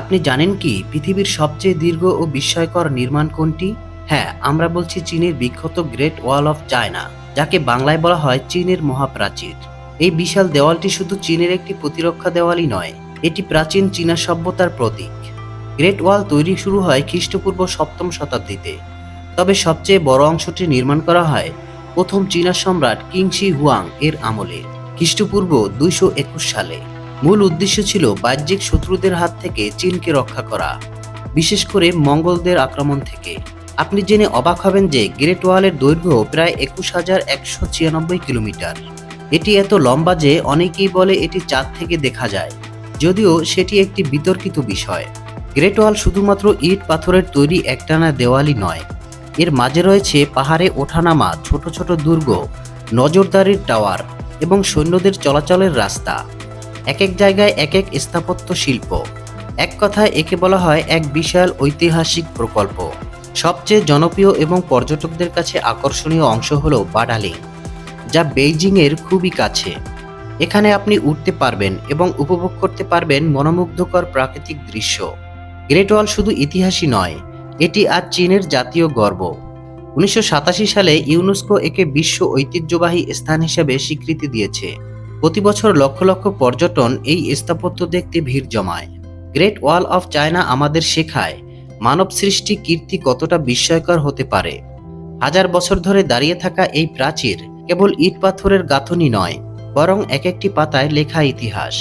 আপনি জানেন কি পৃথিবীর সবচেয়ে দীর্ঘ ও বিস্ময়কর নির্মাণ কোনটি? হ্যাঁ আমরা বলছি চীনের বিখ্যাত গ্রেট ওয়াল অফ চায়না, যাকে বাংলায় বলা হয় চীনের মহাপ্রাচীর। এই বিশাল দেওয়ালটি শুধু চীনের একটি প্রতিরক্ষা দেওয়ালই নয়, এটি প্রাচীন চীনা সভ্যতার প্রতীক। গ্রেট ওয়াল তৈরি শুরু হয় খ্রিস্টপূর্ব সপ্তম শতাব্দীতে, তবে সবচেয়ে বড় অংশটি নির্মাণ করা হয় প্রথম চীনা সম্রাট কিংশি হুয়াং এর আমলে, খ্রিস্টপূর্ব দুইশো একুশ সালে। মূল উদ্দেশ্য ছিল বাহ্যিক শত্রুদের হাত থেকে চীনকে রক্ষা করা, বিশেষ করে মঙ্গলদের আক্রমণ থেকে। আপনি জেনে অবাক হবেন যে গ্রেট ওয়ালের দৈর্ঘ্য প্রায় একুশ হাজার একশো ছিয়ানব্বই কিলোমিটার। এটি এত লম্বা যে অনেকেই বলে এটি চাঁদ থেকে দেখা যায়। যদিও সেটি একটি বিতর্কিত বিষয়। গ্রেট ওয়াল শুধুমাত্র ইট পাথরের তৈরি একটানা দেওয়ালই নয়। এর মাঝে রয়েছে পাহাড়ে ওঠানামা, ছোট ছোট দুর্গ, নজরদারির টাওয়ার এবং সৈন্যদের চলাচলের রাস্তা। এক এক জায়গায় এক এক স্থাপত্য শিল্প। এক কথায় একে বলা হয় এক বিশাল ঐতিহাসিক প্রকল্প। সবচেয়ে জনপ্রিয় এবং পর্যটকদের কাছে আকর্ষণীয় অংশ হল বাডালিং যা বেইজিংয়ের খুবই কাছে। এখানে আপনি উঠতে পারবেন এবং উপভোগ করতে পারবেন মনোমুগ্ধকর প্রাকৃতিক দৃশ্য। গ্রেট ওয়াল শুধু ইতিহাসই নয়, এটি আজ চীনের জাতীয় গর্ব। উনিশশো সাতাশি সালে ইউনেস্কো একে বিশ্ব ঐতিহ্যবাহী স্থান হিসেবে স্বীকৃতি দিয়েছে। প্রতি বছর লক্ষ লক্ষ পর্যটন এই স্থাপত্য দেখতে ভিড় জমায়। গ্রেট ওয়াল অফ চায়না আমাদের শেখায়, মানব সৃষ্টি কীর্তি কতটা বিস্ময়কর হতে পারে। হাজার বছর ধরে দাঁড়িয়ে থাকা এই প্রাচীর কেবল ইট পাথরের গাঁথনি নয়, বরং এক একটি পাতায় লেখা ইতিহাস।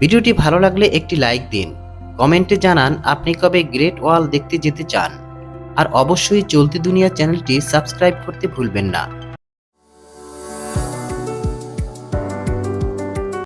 ভিডিওটি ভালো লাগলে একটি লাইক দিন। কমেন্টে জানান আপনি কবে গ্রেট ওয়াল দেখতে যেতে চান। আর অবশ্যই চলতি দুনিয়া চ্যানেলটি সাবস্ক্রাইব করতে ভুলবেন না।